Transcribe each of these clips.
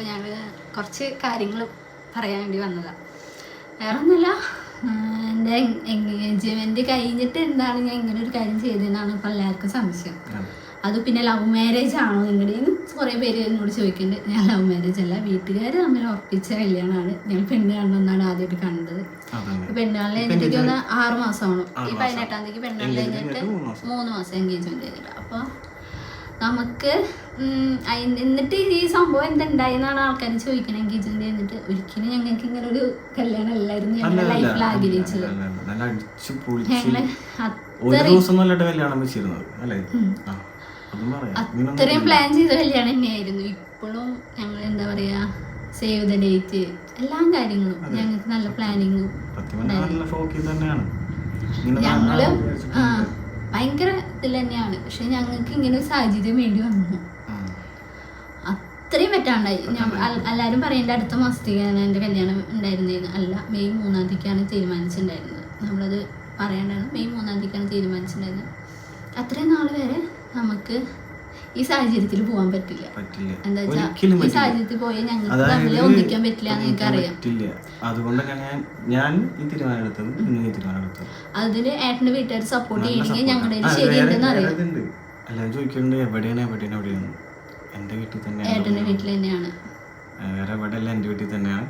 അപ്പോൾ ഞങ്ങൾ കുറച്ച് കാര്യങ്ങൾ പറയാൻ വേണ്ടി വന്നതാണ് വേറെ ഒന്നുമില്ല എന്റെ എൻഗേജ്മെന്റ് കഴിഞ്ഞിട്ട് എന്താണ് ഞാൻ ഇങ്ങനെ ഒരു കാര്യം ചെയ്തതെന്നാണ് ഇപ്പോൾ എല്ലാവർക്കും സംശയം. അത്. പിന്നെ ലവ് മാരേജ് ആണോ നിങ്ങളുടെയും കുറേ പേര് എന്നോട് ചോദിക്കുന്നുണ്ട് ഞാൻ ലവ് മാരേജ് അല്ല വീട്ടുകാർ തമ്മിൽ ഉറപ്പിച്ച കല്യാണമാണ്. ഞാൻ പെണ്ണ് കാണണമെന്നാണ് ആദ്യമായിട്ട് കണ്ടത്. പെണ്ണാളിനെ എനിക്ക് തോന്നുന്നു ആറ് മാസമാണ് ഈ. പതിനെട്ടാം തീയതി പെണ്ണാളിനെ കഴിഞ്ഞിട്ട് മൂന്ന് മാസം. എൻഗേജ്മെന്റ് ചെയ്തിട്ട് അപ്പോൾ നമുക്ക് എന്നിട്ട് ഈ സംഭവം എന്തുണ്ടായെന്നാണ് ആൾക്കാർ ചോദിക്കുന്നത് എൻഗേജ്മെന്റ് എന്നിട്ട്. ഒരിക്കലും ഞങ്ങൾക്ക് ഇങ്ങനെ ഒരു കല്യാണം അല്ലായിരുന്നു ഞങ്ങളുടെ ലൈഫിൽ ആഗ്രഹിച്ചത്. ഞങ്ങൾ അത്രയും. പ്ലാൻ ചെയ്ത കല്യാണം തന്നെയായിരുന്നു. ഇപ്പോഴും ഞങ്ങൾ എന്താ പറയാ സേവ് ദ ഡേറ്റ് എല്ലാ കാര്യങ്ങളും ഞങ്ങൾക്ക് നല്ല പ്ലാനിങ്ങും ഞങ്ങൾ ആ. ഭയങ്കര ഇതിൽ തന്നെയാണ്. പക്ഷെ ഞങ്ങൾക്ക് ഇങ്ങനെ ഒരു സാഹചര്യം വേണ്ടി വന്നു. അത്രയും പറ്റാണ്ടായി എല്ലാവരും പറയേണ്ട അടുത്ത മാസത്തേക്കാണ് എന്റെ കല്യാണം ഉണ്ടായിരുന്നത് അല്ല മെയ് മൂന്നാം തീയതിക്കാണ് തീരുമാനിച്ചിട്ടുണ്ടായിരുന്നത്. നമ്മളത് പറയേണ്ടതാണ്. മെയ് മൂന്നാം തീയതിക്കാണ് തീരുമാനിച്ചിട്ടുണ്ടായിരുന്നത്. അത്രയും നാൾ വരെ നമുക്ക് ഈ സാഹചര്യത്തിൽ പോകാൻ പറ്റില്ല. എന്താ വെച്ചാൽ ഈ സാഹചര്യത്തിൽ പോയാൽ ഞങ്ങൾക്ക് തമ്മിൽ ഒന്നിക്കാൻ പറ്റില്ല എന്ന് എനിക്കറിയാം പറ്റില്ല. അതുകൊണ്ട് ഞാൻ ഈ തീരുമാനം എടുത്തത് നിങ്ങൾ ഈ തീരുമാനം എടുത്തത് അതിന് ഏട്ടന്റെ വീട്ടുകാർ സപ്പോർട്ട് ചെയ്യണമെങ്കിൽ ഞങ്ങളുടെ ശരിയുണ്ടെന്ന് അറിയാം. ഇതുണ്ട്. എല്ലാവരും ചോദിക്കുന്നുണ്ട് എവിടെയാണ് എവിടെയാണ് എവിടെയാണ്? എന്റെ വീട്ടിൽ തന്നെയാണ് ഏട്ടന്റെ വീട്ടിൽ തന്നെയാണ്. വേറെ എവിടെയല്ല എന്റെ വീട്ടിൽ തന്നെയാണ്.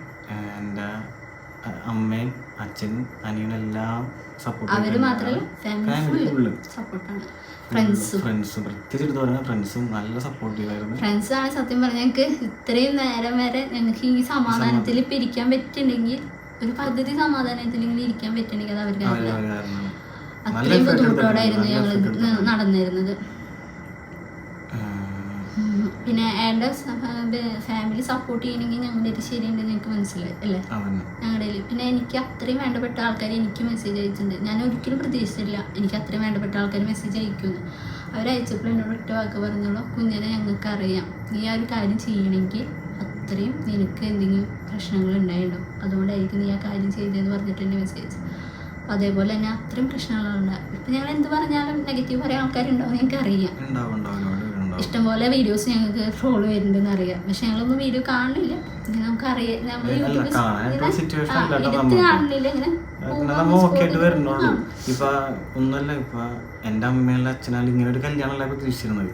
എന്റെ അമ്മയും അച്ഛനും അനിയനും എല്ലാം സപ്പോർട്ട് ഫാമിലി ഫുള്ള് സപ്പോർട്ടാണ് ഫ്രണ്ട്സും ഫ്രണ്ട്സും പ്രത്യേകിച്ച് എടുത്ത് പറഞ്ഞാൽ ഫ്രണ്ട്സും നല്ല സപ്പോർട്ടീവ് ആയിരുന്നു ഫ്രണ്ട്സ് ആണ് സത്യം പറഞ്ഞാൽ ഞങ്ങൾക്ക് ഇത്രയും നേരം വരെ ഞങ്ങൾക്ക് ഈ സമാധാനത്തിൽ ഇപ്പം ഇരിക്കാൻ പറ്റുന്നുണ്ടെങ്കിൽ ഒരു പകുതി ഇങ്ങനെ ഇരിക്കാൻ പറ്റണെങ്കിൽ അത് അവർക്ക് അത്രയും ബുദ്ധിമുട്ടോടായിരുന്നു ഞങ്ങൾ. നടന്നിരുന്നത്. പിന്നെ അയാളുടെ ഫാമിലി സപ്പോർട്ട് ചെയ്യണമെങ്കിൽ ഞങ്ങളുടെ ഒരു ശരിയുണ്ടെന്ന് നിങ്ങൾക്ക് മനസ്സിലായി അല്ലേ? ഞങ്ങളുടെ പിന്നെ എനിക്ക് അത്രയും വേണ്ടപ്പെട്ട ആൾക്കാർ എനിക്ക് മെസ്സേജ് അയച്ചിട്ടുണ്ട്. ഞാൻ ഒരിക്കലും പ്രതീക്ഷിച്ചില്ല എനിക്ക് അത്രയും വേണ്ടപ്പെട്ട ആൾക്കാർ മെസ്സേജ് അയക്കുമെന്ന്. അവരയച്ചപ്പോൾ എന്നോട് ഒറ്റ വാക്ക് പറഞ്ഞോളൂ കുഞ്ഞിനെ ഞങ്ങൾക്ക് അറിയാം നീ ആ ഒരു കാര്യം ചെയ്യണമെങ്കിൽ അത്രയും നിനക്ക് എന്തെങ്കിലും പ്രശ്നങ്ങൾ ഉണ്ടായിട്ടുണ്ടോ അതുകൊണ്ടായിരിക്കും നീ ആ കാര്യം ചെയ്തതെന്ന് പറഞ്ഞിട്ട് എന്നെ മെസ്സേജ് അതേപോലെ തന്നെ അത്രയും പ്രശ്നങ്ങളുണ്ട് ഇപ്പം ഞങ്ങൾ എന്ത് പറഞ്ഞാലും നെഗറ്റീവ് പറയാൻ ആൾക്കാരുണ്ടാവും ഞങ്ങൾക്ക് ഇഷ്ടംപോലെ വീഡിയോസ് ഞങ്ങൾക്ക് ഫോളോ വരുന്നുണ്ടെന്ന് അറിയാം. പക്ഷെ ഞങ്ങളൊന്നും വീഡിയോ കാണുന്നില്ല. നമുക്ക് അറിയാം നമ്മൾ യൂട്യൂബ്. കാണുന്നില്ല ഇങ്ങനെ വരുന്നുള്ളൂ. ഇപ്പൊ ഒന്നല്ല ഇപ്പൊ എന്റെ അമ്മയുള്ള അച്ഛനാലും ഇങ്ങനെ ഒരു കല്യാണമല്ല പ്രതീക്ഷിച്ചിരുന്നത്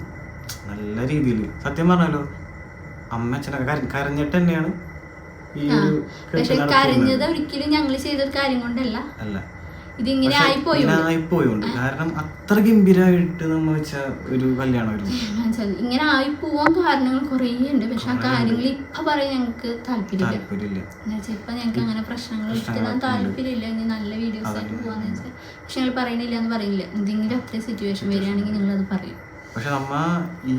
നല്ല രീതിയിൽ. സത്യം പറഞ്ഞാലോ അമ്മ അച്ഛനൊക്കെ കര- കരഞ്ഞിട്ട് തന്നെയാണ് ഈ. ഒരു പക്ഷെ കരഞ്ഞത് ഒരിക്കലും ഞങ്ങൾ ചെയ്തൊരു കാര്യം കൊണ്ടല്ല. അല്ല. ഇതിങ്ങനെ ആയിപ്പോയുണ്ട് കാരണം അത്ര ഗംഭീരമായിട്ട് നമ്മൾ വെച്ച ഒരു കല്യാണമായിരുന്നു. ഇങ്ങനെ ആയി പോവാൻ കാരണങ്ങൾ കുറേ ഉണ്ട്. പക്ഷെ ആ കാര്യങ്ങൾ ഇപ്പൊ പറയാൻ ഞങ്ങൾക്ക് താല്പര്യമില്ല. ഇപ്പൊ ഞങ്ങൾക്ക് അങ്ങനെ പ്രശ്നങ്ങൾ എടുത്തിടാൻ താല്പര്യമില്ല. ഇനി നല്ല വീഡിയോസ് ആയിട്ട് പോവാന്ന് വെച്ചാൽ പക്ഷെ ഞങ്ങൾ പറയണില്ല എന്ന് പറയില്ല എന്തെങ്കിലും അത്രയും സിറ്റുവേഷൻ വരികയാണെങ്കിൽ നിങ്ങൾ അത് പറയും. പക്ഷെ നമ്മ ഈ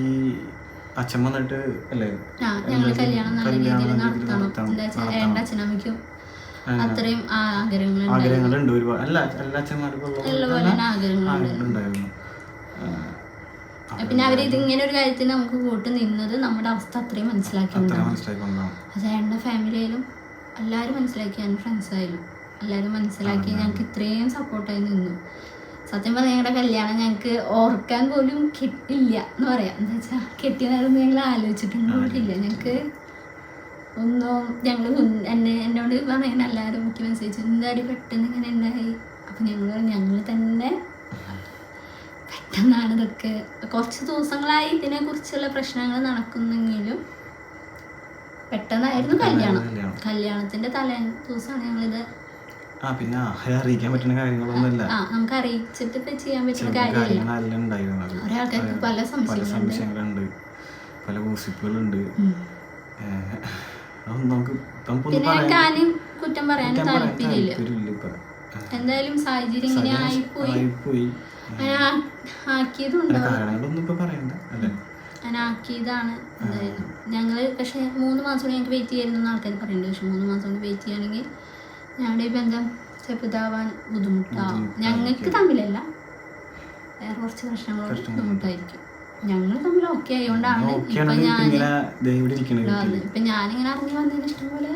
അച്ഛൻ വന്നിട്ട് അല്ലേ? ഞങ്ങൾ കല്യാണം നല്ല രീതിയിൽ നടത്തണം. എന്താ വെച്ചാൽ നടത്തണം. അച്ഛനമ്മയ്ക്കും അത്രയും ആഗ്രഹങ്ങളുണ്ട് ഒരുപാട്. അല്ല എല്ലാ ആഗ്രഹങ്ങളുണ്ടായിരുന്നു. പിന്നെ അവർ ഇതിങ്ങനെ ഒരു കാര്യത്തിൽ നമുക്ക് കൂട്ട് നിന്നത് നമ്മുടെ അവസ്ഥ അത്രയും അത്ര മനസ്സിലാക്കിയിട്ടുണ്ടാവും അത് എന്റെ ഫാമിലി ആയാലും എല്ലാവരും മനസ്സിലാക്കി. എന്റെ ഫ്രണ്ട്സ് ആയാലും എല്ലാവരും മനസ്സിലാക്കി ഞങ്ങൾക്ക് ഇത്രയും സപ്പോർട്ടായി നിന്നു. സത്യം പറഞ്ഞാൽ ഞങ്ങളുടെ കല്യാണം ഞങ്ങൾക്ക് ഓർക്കാൻ പോലും കിട്ടില്ല എന്ന് പറയാം. എന്താ വെച്ചാൽ കെട്ടിയ നേരം ഞങ്ങൾ ആലോചിച്ചിട്ടും കൂടിയില്ല ഞങ്ങൾക്ക് ഒന്നും ഞങ്ങൾ എന്നെ എന്നോട് പറയുന്ന എല്ലാവരും എനിക്ക് മെസ്സേജ് എന്താടി പെട്ടെന്ന് ഇങ്ങനെ ഉണ്ടായി അപ്പം ഞങ്ങൾ ഞങ്ങൾ തന്നെ പെട്ടെന്നാണ് ഇതൊക്കെ. കുറച്ച് ദിവസങ്ങളായി ഇതിനെക്കുറിച്ചുള്ള പ്രശ്നങ്ങൾ നടക്കുന്നെങ്കിലും പെട്ടെന്നായിരുന്നു കല്യാണം. കല്യാണം. കല്യാണത്തിന്റെ തലേ ദിവസമാണ് ഞങ്ങളിത് ആ പിന്നെ അറിയിക്കാൻ പറ്റുന്ന കാര്യങ്ങളൊന്നുമല്ല. നമുക്ക് അറിയിച്ചിട്ട് ഇപ്പൊ ചെയ്യാൻ പറ്റുന്ന കാര്യങ്ങളെല്ലാം കുറെ പല സംശയങ്ങളുണ്ട്. പല ഗോസിപ്പുകളുണ്ട് നമുക്ക് പിന്നെ പറയാൻ കുറ്റം പറയാൻ താല്പര്യമില്ല. എന്തായാലും സാഹചര്യം ഇങ്ങനെ ആയിപ്പോയി. ആക്കിയതാണ് ഞങ്ങൾ പക്ഷേ മൂന്ന് മാസം കൂടി ഞങ്ങൾക്ക് വെയിറ്റ് ചെയ്യായിരുന്നു ആൾക്കാർ പറയുന്നുണ്ട്. പക്ഷെ മൂന്ന് മാസം കൂടി വെയിറ്റ് ചെയ്യുകയാണെങ്കിൽ ഞങ്ങളുടെ ഈ ബന്ധം ചെറുതാവാൻ ബുദ്ധിമുട്ടാവും. ഞങ്ങൾക്ക് തമ്മിലല്ല. വേറെ കുറച്ച് പ്രശ്നങ്ങളോട് ബുദ്ധിമുട്ടായിരിക്കും. ഞങ്ങൾ തമ്മിൽ ഓക്കെ ആയതുകൊണ്ടാണ് ഇപ്പൊ ഞാൻ ഇപ്പൊ ഞാനിങ്ങനെ അറിഞ്ഞു വന്നതിന് ഇഷ്ടംപോലെ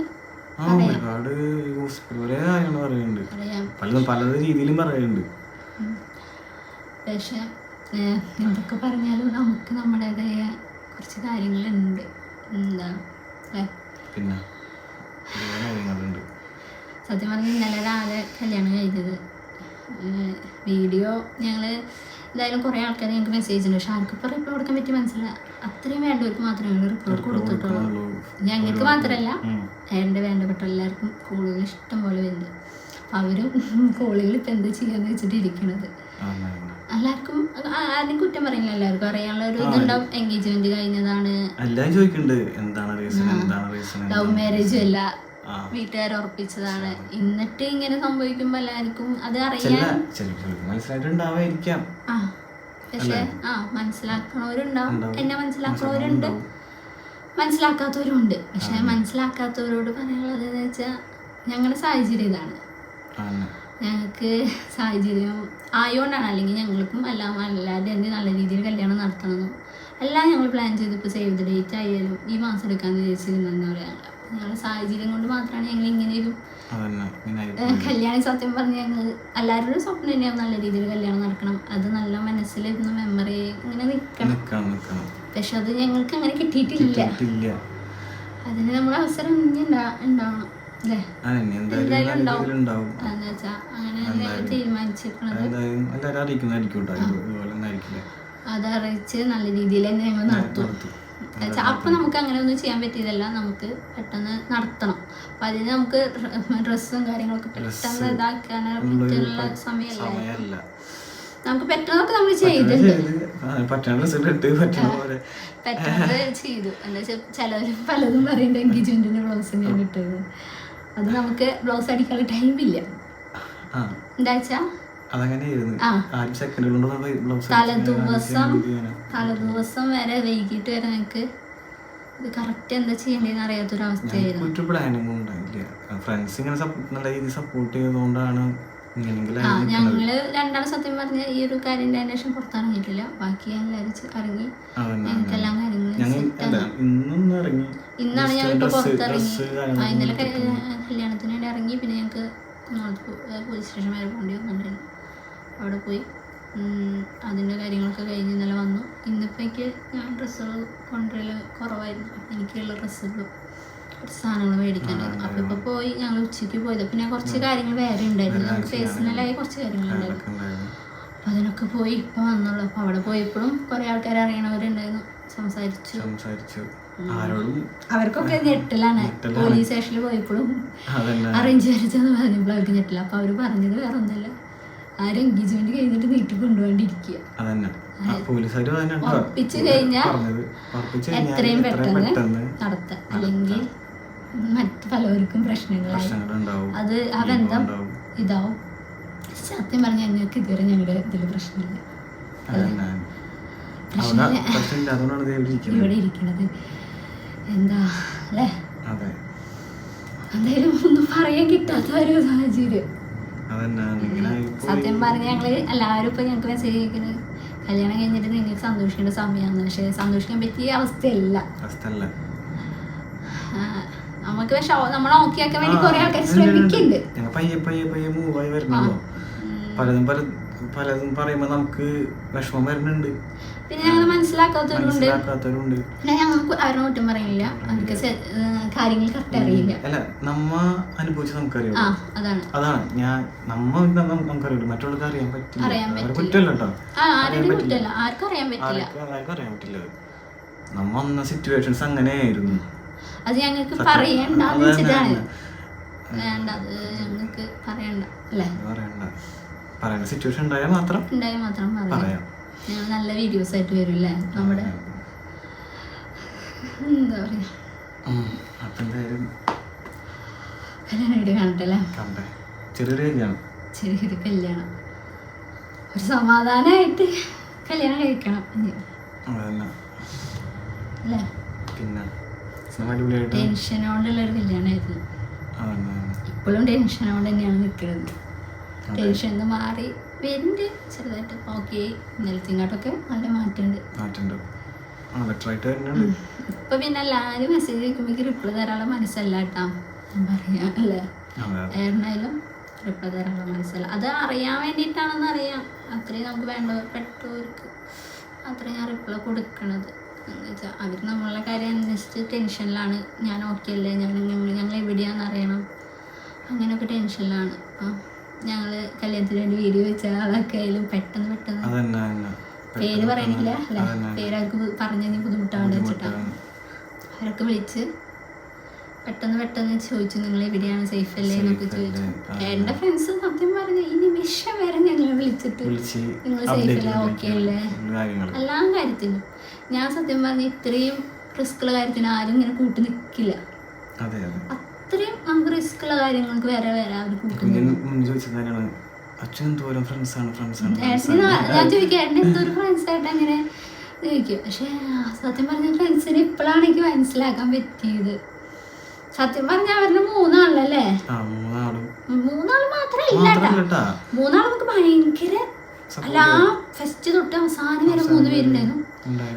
ആ ഒരുപാട് ഗോസിപ്പ് കുറെ കാര്യങ്ങൾ പറയുന്നുണ്ട് പലതും പല രീതിയിലും പറയുന്നുണ്ട്. പക്ഷെ എന്തൊക്കെ പറഞ്ഞാലും നമുക്ക് നമ്മുടേതായ കുറച്ച് കാര്യങ്ങളുണ്ട്. എന്താ പിന്നെ സത്യം പറഞ്ഞാൽ ഇന്നലെ രാവിലെ കല്യാണം കഴിഞ്ഞത്. വീഡിയോ ഞങ്ങൾ എന്തായാലും കുറേ ആൾക്കാർ ഞങ്ങൾക്ക് മെസ്സേജ് ഉണ്ട് പക്ഷെ ആർക്കും ഇപ്പോൾ റിപ്ലൈ കൊടുക്കാൻ പറ്റി മനസ്സിലായി അത്രയും വേണ്ടവർക്ക് മാത്രമേ റിപ്ലൈ കൊടുത്തിട്ടുള്ളൂ. ഞങ്ങൾക്ക് മാത്രമല്ല വേണ്ട വേണ്ടപ്പെട്ട എല്ലാവർക്കും കോളുകൾ ഇഷ്ടം പോലെ വരുന്നത് അവരും കോളുകൾ ഇപ്പം എന്ത് ചെയ്യാന്ന് വെച്ചിട്ട് ഇരിക്കണത്. എല്ലാവർക്കും ആരും കുറ്റം പറയില്ല എല്ലാവർക്കും. അറിയാനുള്ള ഒരു ഇതുണ്ടാവും. എൻഗേജ്മെന്റ് കഴിഞ്ഞതാണ്. ചോദിക്കുന്നുണ്ട് എന്താണ് റീസൺ എന്താണ് റീസൺ ലവ് മാരേജും അല്ല. വീട്ടുകാർ ഉറപ്പിച്ചതാണ് എന്നിട്ട് ഇങ്ങനെ സംഭവിക്കുമ്പോ എല്ലാവർക്കും അത് അറിയാം അറിയാൻ മനസ്സിലായിട്ടുണ്ടാവായിരിക്കാം പക്ഷെ ആ മനസ്സിലാക്കണവരുണ്ടാവും. എന്നെ മനസ്സിലാക്കണവരുണ്ട്. മനസ്സിലാക്കാത്തവരും ഉണ്ട് പക്ഷെ മനസ്സിലാക്കാത്തവരോട് പറയാനുള്ളത് എന്ന് വെച്ചാൽ ഞങ്ങളുടെ സാഹചര്യം ഇതാണ്. ഞങ്ങൾക്ക് സാഹചര്യം ആയതുകൊണ്ടാണ് അല്ലെങ്കിൽ ഞങ്ങൾക്കും എല്ലാം അല്ലാതെ എന്റെ നല്ല രീതിയിൽ കല്യാണം നടത്തണമെന്നും എല്ലാം ഞങ്ങൾ പ്ലാൻ ചെയ്ത് ഇപ്പോൾ സേവ് ദ ഡേറ്റ് ആയാലും ഈ മാസം എടുക്കാമെന്ന് വിചാരിച്ചിരുന്നെന്ന് പറയാം? ഞങ്ങളുടെ സാഹചര്യം കൊണ്ട് മാത്രമാണ് ഞങ്ങൾ ഇങ്ങനെ ഒരു കല്യാണം സത്യം പറഞ്ഞ് ഞങ്ങൾ എല്ലാവരുടെയും സ്വപ്നം തന്നെയാണ് നല്ല രീതിയിൽ കല്യാണം നടക്കണം. അത് നല്ല മനസ്സിലിരുന്ന മെമ്മറി ഇങ്ങനെ നിൽക്കണം പക്ഷെ അത് ഞങ്ങൾക്ക് അങ്ങനെ കിട്ടിയിട്ടില്ല. അതിന് നമ്മൾ അവസരം ഇനി ഉണ്ടാ- ഉണ്ടാവണം എന്തായാലും നല്ല രീതിയിൽ തന്നെ ഞങ്ങൾ നടത്തും. അപ്പം നമുക്ക് അങ്ങനെ ഒന്നും ചെയ്യാൻ പറ്റിയതല്ല. നമുക്ക് പെട്ടെന്ന് നടത്തണം. അപ്പം അതിന് നമുക്ക് ഡ്രസ്സും കാര്യങ്ങളൊക്കെ പെട്ടെന്ന് ഇതാക്കാൻ പറ്റുള്ള സമയമല്ല നമുക്ക് പറ്റുന്നതൊക്കെ നമ്മൾ ചെയ്തിട്ടുണ്ട്. പറ്റുന്നത് ചെയ്തു. എന്താ വെച്ചാൽ ചിലവർ പലതും പറയുന്നുണ്ട് എൻഗേജ്മെന്റിന്റെ ബ്ലൗസ് തന്നെയാണ് ഇട്ടത് അത് നമുക്ക് ബ്ലൗസ് അടിക്കാനുള്ള ടൈമില്ല. എന്താ വെച്ചാൽ അതങ്ങനെയായിരുന്നു. ആരും സെക്കൻഡ് കൊണ്ട് തലേദിവസം തലേദിവസം വരെ വൈകിട്ട് വരെ ഞങ്ങൾക്ക് ഇത് കറക്റ്റ് എന്താ ചെയ്യേണ്ടതെന്ന് അറിയാത്തൊരവസ്ഥയായിരുന്നു. ഒരു ഉണ്ടായില്ല. ഫ്രണ്ട്സ് ഇങ്ങനെ നല്ല രീതിയിൽ സപ്പോർട്ട് ചെയ്തതുകൊണ്ടാണ് ഞങ്ങൾ രണ്ടാം സത്യം പറഞ്ഞ ഈ ഒരു കാര്യം അന്വേഷണം പുറത്തിറങ്ങിയിട്ടില്ല. ബാക്കി എല്ലാവരും ഇറങ്ങി. ഞങ്ങൾക്ക് എല്ലാ കാര്യങ്ങളും ഇന്നാണ് Just പുറത്തിറങ്ങി. ഇന്നലെ കല്യാണത്തിന് വേണ്ടി ഇറങ്ങി. പിന്നെ ഞങ്ങൾക്ക് പോലീസ് സ്റ്റേഷൻ വരെ പോകേണ്ടി വന്നിട്ടുണ്ടായിരുന്നു അവിടെ പോയി. അതിന്റെ കാര്യങ്ങളൊക്കെ കഴിഞ്ഞ് ഇന്നലെ വന്നു. ഇന്നിപ്പോൾ എനിക്ക് ഞാൻ ഡ്രസ്സുകൾ കൊണ്ടുവരൽ കുറവായിരുന്നു. അപ്പം എനിക്കുള്ള ഡ്രസ്സുകളും കുറച്ച് സാധനങ്ങൾ മേടിക്കാനായിരുന്നു. അപ്പം ഇപ്പോൾ പോയി ഞങ്ങൾ ഉച്ചയ്ക്ക് പോയത്. പിന്നെ കുറച്ച് കാര്യങ്ങൾ വേറെ ഉണ്ടായിരുന്നു. നമുക്ക് പേഴ്സണലായി കുറച്ച് കാര്യങ്ങളുണ്ടായിരുന്നു അപ്പം അതിനൊക്കെ പോയി ഇപ്പോൾ വന്നുള്ളൂ. അപ്പോൾ അവിടെ പോയപ്പോഴും കുറേ ആൾക്കാർ അറിയണവരുണ്ടായിരുന്നു. സംസാരിച്ചു. സംസാരിച്ചു. അവർക്കൊക്കെ ഞെട്ടലാണ്. പോലീസ് സ്റ്റേഷനിൽ പോയപ്പോഴും അറേഞ്ച് മാരേജെന്ന് പറഞ്ഞപ്പോഴും അവർക്ക് ഞെട്ടില്ല. അപ്പോൾ അവർ പറഞ്ഞത് വേറെ ഒന്നല്ല ആരും എൻഗേജ്മെന്റ് കഴിഞ്ഞിട്ട് വീട്ടിൽ കൊണ്ടുപോകാണ്ടിരിക്കുക. ഉറപ്പിച്ച് കഴിഞ്ഞാൽ എത്രയും പെട്ടെന്ന് നടത്താം. അല്ലെങ്കിൽ മറ്റ് പലവർക്കും പ്രശ്നങ്ങളായി അത് ആ ബന്ധം ഇതാവും. സത്യം പറഞ്ഞാൽ ഞങ്ങൾക്ക് ഇതുവരെ ഞങ്ങളുടെ ഇതിൽ പ്രശ്നമില്ല. ഇവിടെ ഇരിക്കണത് എന്താ അല്ലേ? എന്തായാലും ഒന്നും പറയാൻ കിട്ടാത്ത ഒരു സാഹചര്യം. സത്യം പറഞ്ഞ ഞങ്ങൾ എല്ലാവരും ഇപ്പൊ ഞങ്ങൾക്ക് മെസ്സേജ് അയക്കുന്നത് കല്യാണം കഴിഞ്ഞിട്ട് നിങ്ങൾക്ക് സന്തോഷിക്കേണ്ട സമയമാണ് പക്ഷെ സന്തോഷിക്കാൻ പറ്റിയ അവസ്ഥയല്ല. നമുക്ക് പക്ഷെ നമ്മൾ ഓക്കെയാക്കാൻ വേണ്ടി കുറെ ആൾക്കാർ ശ്രമിക്കുന്നുണ്ട് പലതും പല പലതും പറയുമ്പോ നമുക്ക് വിഷമം വരുന്നുണ്ട്. പിന്നെ ഞങ്ങൾ മനസ്സിലാക്കാത്തവരുണ്ട്. മനസ്സിലാക്കാത്തവരുണ്ട്. പിന്നെ ഞങ്ങൾക്ക് ആരും കുറ്റം പറയില്ല. അവർക്ക് കാര്യങ്ങൾ കറക്റ്റ് അറിയില്ല. അല്ല നമ്മ അനുഭവിച്ച് നമുക്കറിയാം. അതാണ്. അതാണ്. ഞാൻ നമ്മ നമുക്കറിയാം. നമുക്കറിയില്ല മറ്റുള്ളവർക്ക് അറിയാൻ പറ്റില്ല. അവരെ. കുറ്റമല്ല. കേട്ടോ ആർക്കും അറിയാൻ പറ്റില്ല. ആർക്കും അറിയാൻ പറ്റില്ല. നമ്മ വന്ന സിറ്റുവേഷൻസ് അങ്ങനെയായിരുന്നു. അത് ഞങ്ങൾക്ക്. പറയണ്ടെന്ന് വെച്ചിട്ടാണ്. വേണ്ട അത് ഞങ്ങൾക്ക് പറയണ്ട. അല്ലേ? പറയണ്ട. പറയുന്ന സിറ്റുവേഷൻ ഉണ്ടായാൽ മാത്രം ഉണ്ടായി മാത്രം പറയാം. പറയാം. ഞങ്ങൾ നല്ല വീഡിയോസ് ആയിട്ട് വരില്ലേ? നമ്മുടെ എന്താ പറയാ? അപ്പൊ എന്തായാലും കല്യാണം വീഡിയോ കാണട്ടെ അല്ലേ? കണ്ടേ. ചെറിയൊരു കല്യാണം. ചെറിയൊരു കല്യാണം. ഒരു സമാധാനമായിട്ട് കല്യാണം കഴിക്കണം. ഇനി. അതന്നെ. അല്ലേ? പിന്നെ ടെൻഷനോണ്ടുള്ള ഒരു കല്യാണമായിരുന്നു ഇപ്പോഴും ടെൻഷനോണ്ട് തന്നെയാണ് നിൽക്കുന്നത് ടെൻഷൻ ഒന്ന് മാറി. വരുന്നുണ്ട് ചെറുതായിട്ട് ഓക്കെ ഇന്നലത്തെങ്ങാട്ടൊക്കെ നല്ല മാറ്റമുണ്ട്. ആ ഇപ്പൊ പിന്നെ എല്ലാവരും മെസ്സേജ് അയക്കുമ്പോൾ റിപ്ലൈ തരാനുള്ള മനസ്സല്ല കേട്ടാ. ഞാൻ പറയാ അല്ലേ? റിപ്ലൈ തരാനുള്ള മനസ്സല്ല. അത് അറിയാൻ വേണ്ടിയിട്ടാണെന്ന് അറിയാം. അത്രയും നമുക്ക് വേണ്ടപ്പെട്ടവർക്ക് അത്രയും ഞാൻ റിപ്ലൈ കൊടുക്കണത്. അവർ നമ്മളെ കാര്യം അന്വേഷിച്ച് ടെൻഷനിലാണ് ഞാൻ ഓക്കെ അല്ലേ? ഞാൻ ഞങ്ങൾ ഞങ്ങൾ എവിടെയാണെന്ന് അറിയണം. അങ്ങനെയൊക്കെ ടെൻഷനിലാണ് അപ്പം ഞങ്ങൾ കല്യാണത്തിന് വേണ്ടി വീഡിയോ വെച്ച ആളൊക്കെ ആയാലും പെട്ടെന്ന് പെട്ടെന്ന് പേര് പറയണില്ല അല്ലെ. പേര് അവർക്ക് പറഞ്ഞു ബുദ്ധിമുട്ടാണ് വെച്ചിട്ടാണ്. അവരൊക്കെ വിളിച്ച് പെട്ടെന്ന് പെട്ടെന്ന് ചോദിച്ചു നിങ്ങൾ എവിടെയാണ്? സേഫ് അല്ലേ? എന്നൊക്കെ ചോദിച്ചു. എന്റെ എന്റെ ഫ്രണ്ട്സ് സത്യം പറഞ്ഞു ഈ നിമിഷം വരെ ഞങ്ങളെ വിളിച്ചിട്ട് വിളിച്ച് നിങ്ങൾ സേഫ് അല്ലേ? ഓക്കെ അല്ലേ? എല്ലാം കാര്യത്തിനും ഞാൻ സത്യം പറഞ്ഞു ഇത്രയും റിസ്ക്കുള്ള കാര്യത്തിന് ആരും ഇങ്ങനെ കൂട്ടി നിൽക്കില്ല അത്രയും നമുക്ക് റിസ്ക്കുള്ള കാര്യങ്ങൾക്ക് വരെ വരെ അവർ അച്ഛൻ എന്തോരം. ഞാൻ ചോദിക്കും എന്തൊരു ആയിട്ട് അങ്ങനെ? ചോദിക്കും. പക്ഷെ സത്യം പറഞ്ഞ ഫ്രണ്ട്സിനെ ഇപ്പോഴാണ് എനിക്ക് മനസ്സിലാക്കാൻ പറ്റിയത്. സത്യം പറഞ്ഞ അവരുടെ മൂന്നാളല്ലേ മൂന്നാൾ. മാത്രല്ല മൂന്നാൾ നമുക്ക് ഭയങ്കര അല്ല ആ ഫസ്റ്റ് തൊട്ട് അവസാനം വരെ മൂന്ന് പേരുണ്ടായിരുന്നു.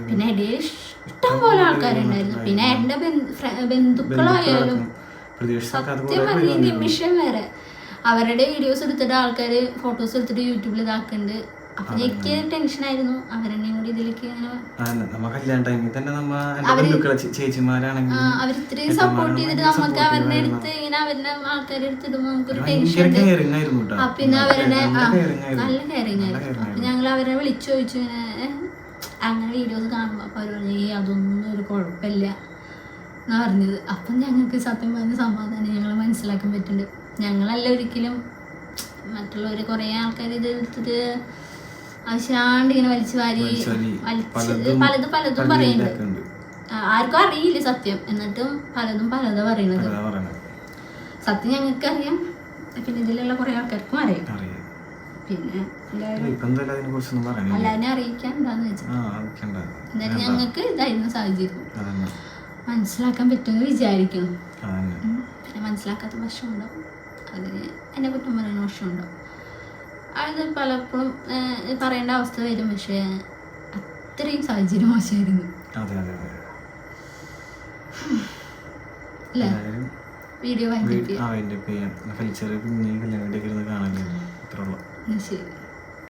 പിന്നെ ഇടയിൽ ഇഷ്ടം പോലെ ആൾക്കാരുണ്ടായിരുന്നു. പിന്നെ എന്റെ ബന്ധു- ബന്ധുക്കളായാലും സത്യം അതുപോലെ നിമിഷം വരെ അവരുടെ വീഡിയോസ് എടുത്തിട്ട് ആൾക്കാർ ഫോട്ടോസ് എടുത്തിട്ട് യൂട്യൂബിൽ ഇതാക്കുന്നുണ്ട് അപ്പൊ എനിക്ക് ടെൻഷനായിരുന്നു അവരെന്നെയും കൂടി ഇതിലേക്ക് ഇങ്ങനെ അതന്നെ നമ്മ ടൈമിൽ തന്നെ നമ്മ എന്റെ ബന്ധുക്കളെ ചേ- ചേച്ചിമാരാണെങ്കിൽ അവർ ഇത്രയും സപ്പോർട്ട് ചെയ്തിട്ട് നമുക്ക് അവരുടെ അടുത്ത് ഇങ്ങനെ അവരുടെ ആൾക്കാരുടെ അടുത്ത് ഇടുമ്പോൾ നമുക്കൊരു ടെൻഷൻ കെയറിങ് ആയിരുന്നു കേട്ടോ ആ, പിന്നെ അവരുടെ നല്ല കെയറിങ് ആയിരുന്നു. നല്ല കെയറിങ് നല്ല ആയിരുന്നു. caring അപ്പൊ ഞങ്ങൾ അവരെ വിളിച്ചു ചോദിച്ചു ഇങ്ങനെ അങ്ങനെ വീഡിയോസ് കാണുമ്പോ? അപ്പൊ അവർ പറഞ്ഞു അതൊന്നും ഒരു കുഴപ്പമില്ല. എന്നാ പറഞ്ഞത് അപ്പം ഞങ്ങൾക്ക് സത്യം പറഞ്ഞ സമാധാനം ഞങ്ങൾ മനസ്സിലാക്കാൻ പറ്റുന്നുണ്ട്. ഞങ്ങളല്ല ഒരിക്കലും മറ്റുള്ളവർ കുറേ ആൾക്കാർ ഇത് എടുത്തിട്ട് ആവശ്യാണ്ട് ഇങ്ങനെ വലിച്ചു വാരി വലിച്ചത് വലിച്ച് പലതും പലതും പറയുന്നുണ്ട്. ആർക്കും അറിയില്ല സത്യം. എന്നിട്ടും പലതും പലതാ പറയണത്. സത്യം ഞങ്ങൾക്ക് അറിയാം. പിന്നെ ഇതിലുള്ള കുറെ ആൾക്കാർക്കും അറിയാം. പിന്നെ എല്ലാവരും അറിയിക്കാൻ എന്താന്ന് വെച്ചാൽ എന്തായാലും ഞങ്ങൾക്ക് ഇതായിരുന്നു സാഹചര്യം. മനസ്സിലാക്കാൻ പറ്റുമെന്ന് വിചാരിക്കുന്നു. പിന്നെ മനസ്സിലാക്കാത്ത വശമുണ്ടാവും അതിന് എന്നെ കുറ്റം പറയുന്ന വശമുണ്ടാവും അത് പലപ്പോഴും പറയേണ്ട അവസ്ഥ വരും. പക്ഷേ അത്രയും സാഹചര്യം മോശമായിരുന്നു. വീഡിയോ വൈൻഡപ്പ് ചെയ്യാം. കുഞ്ഞി കല്യാണം ഉള്ളു. ശരി.